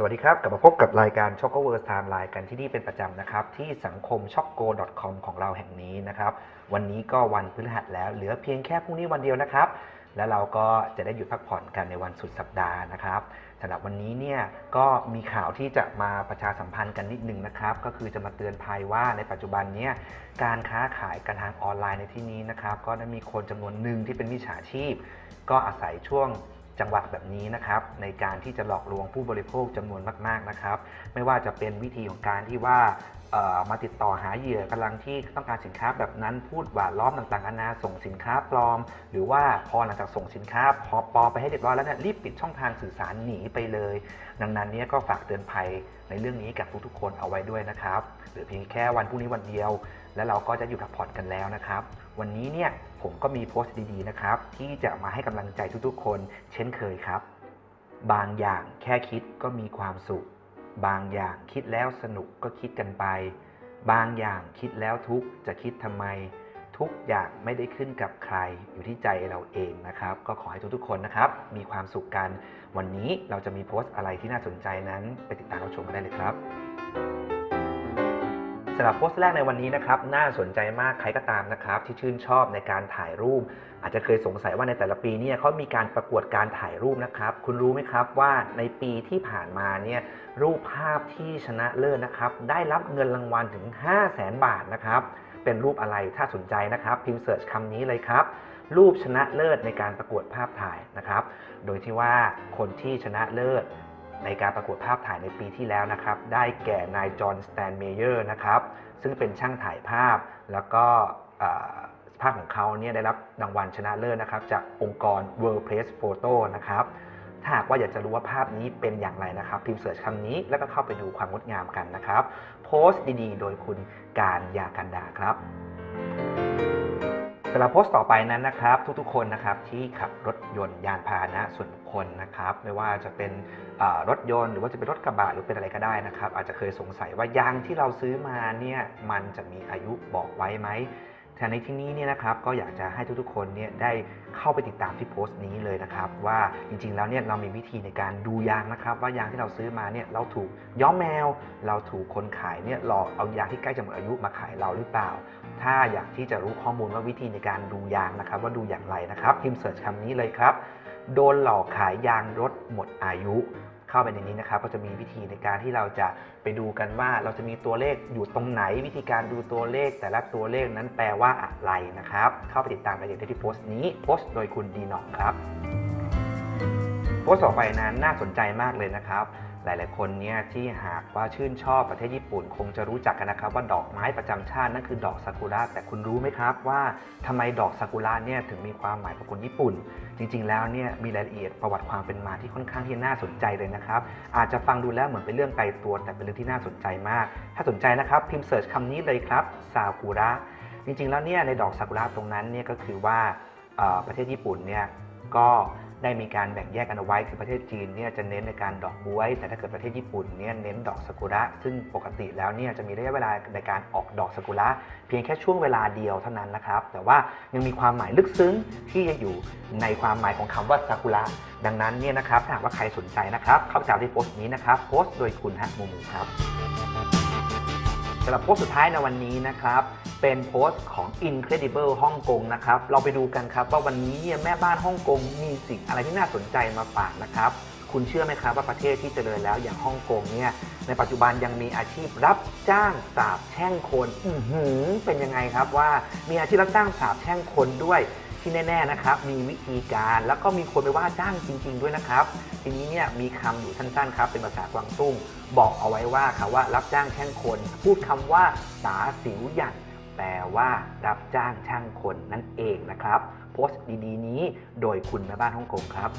สวัสดีครับ กลับมาพบกับรายการ c h o c o w o r d Time ไลน์กันที่นี่เป็นประจำนะครับ ที่สังคม s h o p g o c o m ของเราแห่งนี้นะครับ วันนี้ก็วันพฤหัสแล้วเหลือเพียงแค่พรุ่งนี้วันเดียวนะครับ แล้วเราก็จะได้หยุดพักผ่อนกันในวันสุดสัปดาห์นะครับสำหรับวันนี้เนี่ยก็มีข่าวที่จะมาประชาสัมพันธ์กันนิดนึงนะครับ ก็คือจะมาเตือนภัยว่าในปัจจุบันเนี้การค้าขายกันทางออนไลน์ในที่นี้นะครับ ก็ได้มีคนจำนวนหนึ่งที่เป็นมิจฉาชีพ ก็อาศัยช่วง จังหวะแบบนี้นะครับในการที่จะหลอกลวงผู้บริโภคจำนวนมากๆนะครับ ไม่ว่าจะเป็นวิธีของการที่ว่าเอ่อมาติดต่อหาเหยื่อกำลังที่ต้องการสินค้าแบบนั้นพูดหวานล้อมต่างๆนานาส่งสินค้าปลอม หรือว่าพอหลังจากส่งสินค้าพอปลอมไปให้เรียบร้อยแล้วเนี่ยรีบปิดช่องทางสื่อสารหนีไปเลย ดังนั้นเนี่ยก็ฝากเตือนภัยในเรื่องนี้กับทุกๆคนเอาไว้ด้วยนะครับหรือเพียงแค่วันพรุ่งนี้วันเดียว แล้วเราก็จะอยู่พักผ่อนกันแล้วนะครับ วันนี้เนี่ย ผมก็มีโพสต์ดีๆนะครับ ที่จะมาให้กำลังใจทุกๆ คนเช่นเคยครับ บางอย่างแค่คิดก็มีความสุข บางอย่างคิดแล้วสนุกก็คิดกันไป บางอย่างคิดแล้วทุกจะคิดทำไม ทุกอย่างไม่ได้ขึ้นกับใครอยู่ที่ใจเราเองนะครับ ก็ขอให้ทุกๆ คนนะครับ มีความสุขกัน วันนี้เราจะมีโพสต์อะไรที่น่าสนใจนั้น ไปติดตามรับชมกันได้เลยครับ สำหรับโพสต์แรกในวันนี้นะครับน่าสนใจมากใครก็ตามนะครับที่ชื่นชอบในการถ่ายรูป อาจจะเคยสงสัยว่าในแต่ละปีเนี่ยเขามีการประกวดการถ่ายรูปนะครับ คุณรู้ไหมครับว่าในปีที่ผ่านมาเนี่ยรูปภาพที่ชนะเลิศนะครับ ได้รับเงินรางวัลถึง 5 0 0แสนบาทนะครับเป็นรูปอะไรถ้าสนใจนะครับ พิมพ์เสิร์ชคำนี้เลยครับรูปชนะเลิศในการประกวดภาพถ่ายนะครับ โดยที่ว่าคนที่ชนะเลิศ ในการประกวดภาพถ่ายในปีที่แล้วนะครับ ได้แก่นายจอห์นสแตนเมเยอร์นะครับ ซึ่งเป็นช่างถ่ายภาพ แล้วก็ภาพของเขาเนี่ยได้รับรางวัลชนะเลิศนะครับ จากองค์กร World Press Photo นะครับ ถ้าหากว่าอยากจะรู้ว่าภาพนี้เป็นอย่างไรนะครับพิมพ์เสิร์ชคำนี้แล้วก็เข้าไปดูความงดงามกันนะครับ โพสต์ดีๆ โดยคุณการยากันดาครับสำหรับโพสต์ต่อไปนั้นนะครับ ทุกๆคนนะครับที่ขับรถยนต์ยานพาหนะส่วนบ คลนะครับ ไม่ว่าจะเป็นรถยนต์หรือว่าจะเป็นรถกระบะหรือเป็นอะไรก็ได้นะครับ อาจจะเคยสงสัยว่ายางที่เราซื้อมาเนี่ยมันจะมีอายุบอกไว้ไหมแต่ในที่นี้เนี่ยนะครับก็อยากจะให้ทุกๆคนเนี่ยได้เข้าไปติดตามที่โพสต์นี้เลยนะครับ ว่าจริงๆแล้วเนี่ยเรามีวิธีในการดูยางนะครับ ว่ายางที่เราซื้อมาเนี่ยเราถูกย้อมแมว เราถูกคนขายเนี่ยหลอกเอายางที่ใกล้จะหมดอายุมาขายเราหรือเปล่า ถ้าอยากที่จะรู้ข้อมูลว่าวิธีในการดูยางนะครับ ว่าดูอย่างไรนะครับพิมพ์เสิร์ชคำนี้เลยครับ โดนหลอกขายยางรถหมดอายุเข้าไปในนี้นะครับก็จะมีวิธีในการที่เราจะไปดูกันว่าเราจะมีตัวเลขอยู่ตรงไหน วิธีการดูตัวเลข แต่ละตัวเลขนั้นแปลว่าอะไรนะครับ เข้าไปติดตามรายละเอียดได้ที่โพสต์นี้โพสต์โดยคุณดีหนองครับ โพสต์ต่อไปนั้นน่าสนใจมากเลยนะครับ หลาย ๆ คนเนี่ยที่หากว่าชื่นชอบประเทศญี่ปุ่น คงจะรู้จักกันนะครับว่าดอกไม้ประจำชาตินั่นคือดอกซากุระแต่คุณรู้ไหมครับว่าทำไมดอกซากุระเนี่ยถึงมีความหมายกับคนญี่ปุ่น จริง ๆ แล้วเนี่ยมีรายละเอียดประวัติความเป็นมาที่ค่อนข้างที่น่าสนใจเลยนะครับอาจจะฟังดูแล้วเหมือนเป็นเรื่องไกลตัวแต่เป็นเรื่องที่น่าสนใจมาก ถ้าสนใจนะครับพิมพ์เสิร์ชคำนี้เลยครับซากุระจริง ๆ แล้วเนี่ยในดอกซากุระตรงนั้นเนี่ยก็คือว่าประเทศญี่ปุ่นเนี่ยก็ ได้มีการแบ่งแยกกันเอาไว้คือประเทศจีนเนี่ยจะเน้นในการดอกบวย แต่ถ้าเกิดประเทศญี่ปุ่นเนี่ยเน้นดอกซากุระ ซึ่งปกติแล้วเนี่ยจะมีระยะเวลาในการออกดอกซากุระเพียงแค่ช่วงเวลาเดียวเท่านั้นนะครับ แต่ว่ายังมีความหมายลึกซึ้งที่จะอยู่ในความหมายของคำว่าซากุระดังนั้นเนี่ยนะครับถ้าหากว่าใครสนใจนะครับเข้าไปตามที่โพสต์นี้นะครับโพสต์โดยคุณฮักมูมูครับสำหรับโพสต์สุดท้ายในวันนี้นะครับ เป็นโพสต์ของ Incredible ฮ่องกงนะครับ เราไปดูกันครับว่าวันนี้เนี่ยแม่บ้านฮ่องกงมีสิ่งอะไรที่น่าสนใจมาฝากนะครับ คุณเชื่อไหมครับว่าประเทศที่เจริญแล้วอย่างฮ่องกงเนี่ยในปัจจุบันยังมีอาชีพรับจ้างสาบแช่งคนอือหือเป็นยังไงครับว่ามีอาชีพรับจ้างสาบแช่งคนด้วยที่แน่ๆนะครับ มีวิธีการแล้วก็มีคนไปว่าจ้างจริง ๆ ด้วยนะครับ ทีนี้เนี่ยมีคำอยู่สั้นๆครับเป็นภาษากวางตุ้ง บอกเอาไว้ว่าคำว่ารับจ้างแช่งคน พูดคำว่าสาสิวหยัน แปลว่ารับจ้างช่างคนนั่นเองนะครับ โพสต์ดีๆ นี้โดยคุณแม่บ้านฮ่องกงครับ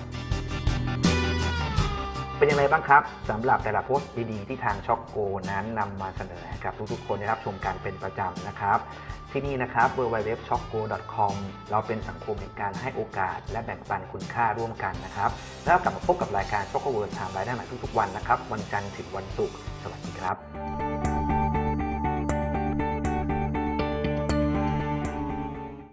เป็นอย่างไรบ้างครับสำหรับแต่ละโพสต์ดีๆที่ทางช็อกโกนั้นนำมาเสนอให้กับทุกๆคนได้รับชมกันเป็นประจำนะครับ ที่นี่นะครับ w w w c h o c k o c o m เราเป็นสังคมแห่งการให้โอกาส และแบ่งปันคุณค่าร่วมกันนะครับ แล้วกลับมาพบกับรายการช็อกโกเวิร์ดไทม์ไลน์ได้ใหม่ทุกๆวันนะครับ วันจันทร์ถึงวันศุกร์สวัสดีครับ